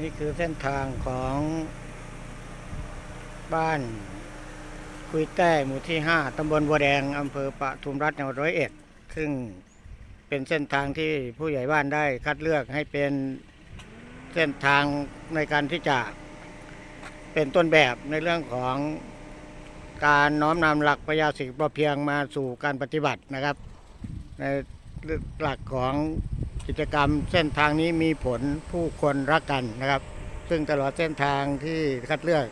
นี่คือเส้นทางของบ้านคุยแต้หมู่ที่ 5 ตำบลบัวแดง อำเภอปะทุมรัฐจังหวัดร้อยเอ็ด ซึ่งเป็นเส้นทางที่ผู้ใหญ่บ้านได้คัดเลือกให้เป็นเส้นทางในการที่จะเป็นต้นแบบในเรื่องของการน้อมนำหลักประยาสิกพอเพียงมาสู่การปฏิบัตินะครับ ในหลักของ กิจกรรมเส้นทางนี้มีผลผู้คนรักกันนะครับ ซึ่งตลอดเส้นทางที่คัดเลือก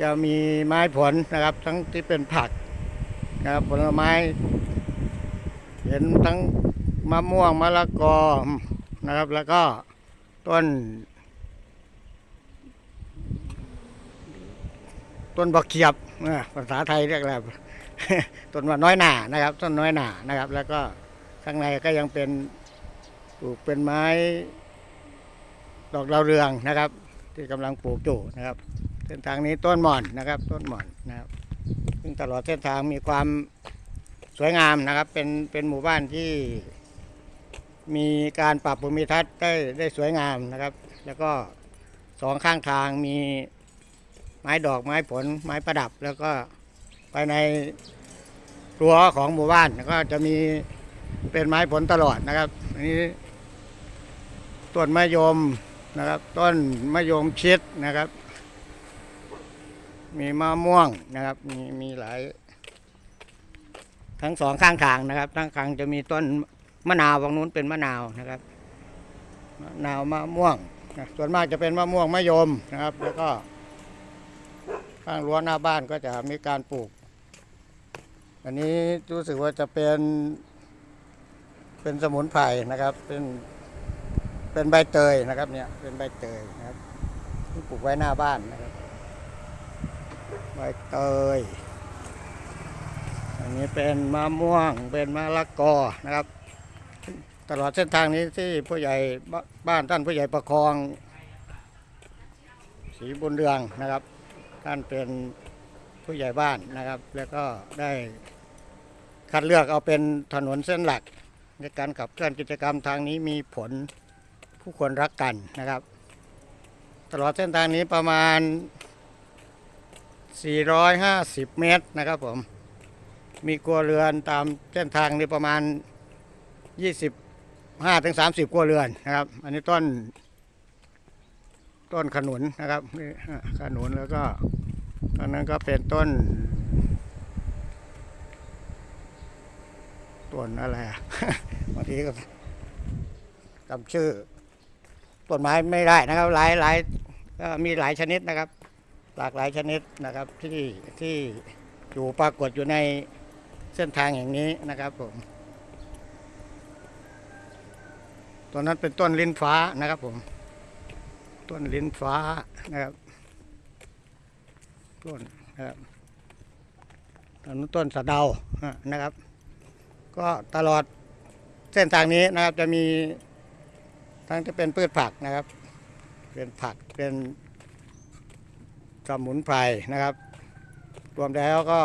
จะมีไม้ผลนะครับ ทั้งที่เป็นผักนะครับผลไม้ เห็นทั้งมะม่วงมะละกอนะครับ แล้วก็ต้น ต้นบักเขียบภาษาไทยเรียกอะไรต้นว่าน้อยหนานะครับ ต้นน้อยหนานะครับ แล้วก็ข้างในก็ยังเป็น ปลูกเป็นไม้ ดอกดาวเรืองนะครับ ที่กำลังปลูกอยู่นะครับ เส้นทางนี้ต้นหม่อนนะครับ ต้นหม่อนนะครับ ซึ่งตลอดเส้นทางมีความสวยงามนะครับ เป็นเป็นหมู่บ้านที่มีการปรับภูมิทัศน์ได้ได้สวยงามนะครับ แล้วก็สองข้างทางมีไม้ดอกไม้ผลไม้ประดับ แล้วก็ภายในรั้วของหมู่บ้านก็จะมีเป็นไม้ผลตลอดนะครับอันนี้ ต้นมะยมนะครับ ต้นมะยมชิดนะครับ มีมะม่วงนะครับ มีมีหลาย ทั้งสองข้างทางนะครับ ทั้งข้างจะมีต้นมะนาวฝั่งนู้นเป็นมะนาวนะครับมะนาวมะม่วงนะส่วนมากจะเป็นมะม่วงมะยมนะครับ แล้วก็ ข้างรั้วหน้าบ้านก็จะมีการปลูก อันนี้รู้สึกว่าจะเป็น เป็นสมุนไพรนะครับ เป็น เป็นใบเตยนะครับเนี่ยเป็นใบเตยนะครับที่ปลูกไว้หน้าบ้านนะครับใบเตยอันนี้เป็นมะม่วงเป็นมะละกอนะครับ ตลอดเส้นทางนี้ที่ผู้ใหญ่บบ้านท่านผู้ใหญ่ประคองสีบุญเรืองนะครับ ท่านเป็นผู้ใหญ่บ้านนะครับ แล้วก็ได้คัดเลือกเอาเป็นถนนเส้นหลักในการขับเคลื่อนกิจกรรมทางนี้มีผล ผู้คนรักกันนะครับ ตลอดเส้นทางนี้ประมาณ 450 เมตรนะครับผม มีครัวเรือนตามเส้นทางนี้ประมาณ 25ถึง30ครัวเรือนนะครับ อันนี้ต้น ต้นขนุนนะครับนี่ขนุนแล้วก็ตอนนั้นก็เป็นต้นต้นอะไรบางทีก็จำชื่อ ต้นไม้ไม่ได้นะครับ หลายหลายมีหลายชนิดนะครับ หลากหลายชนิดนะครับที่ที่อยู่ปรากฏอยู่ในเส้นทางอย่งนี้นะครับผมต้นนั้นเป็นต้นลิ้นฟ้านะครับผม ต้นลิ้นฟ้านะครับ ต้นนะครับต้นนนต้นสะเดานะครับ ก็ตลอดเส้นทางนี้นะครับจะมี ทั้งจะเป็นพืชผักนะครับ เป็นผักเป็นสมุนไพรนะครับ รวมแล้วก็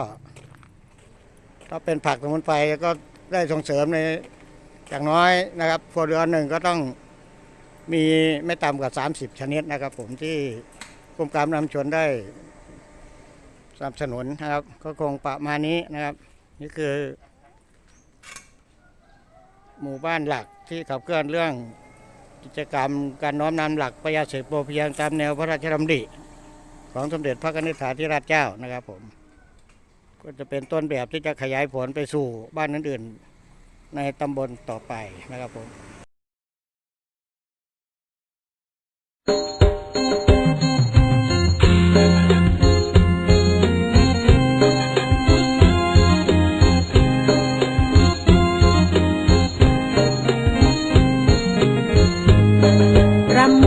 ถ้าเป็นผักสมุนไพรก็ได้ส่งเสริมในอย่างน้อยนะครับครัวเรือนหนึ่งก็ต้องมีไม่ต่ำกว่า 30 ชนิดนะครับ ผมที่กรมการนำชนได้สนับสนุนนะครับ ก็คงประมาณนี้นะครับ นี่คือ หมู่บ้านหลักที่ขับเคลื่อนเรื่อง กิจกรรมการน้อมนำหลักประยาเสกโปรเพียงตามแนวพระราชดำริของสมเด็จพระนิษฐาธิราชเจ้านะครับผม ก็จะเป็นต้นแบบที่จะขยายผลไปสู่บ้านอื่นๆในตำบลต่อไปนะครับผม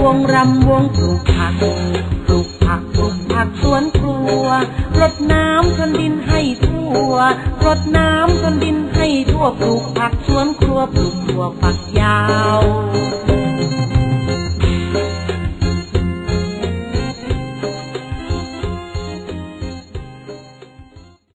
วงรำวงปลูกผักปลูกผักปลูกผักสวนครัวรดน้ำพรนดินให้ทั่วรดน้ำพรนดินให้ทั่วปลูกผักสวนครัวปลูกถั่วฝักยาว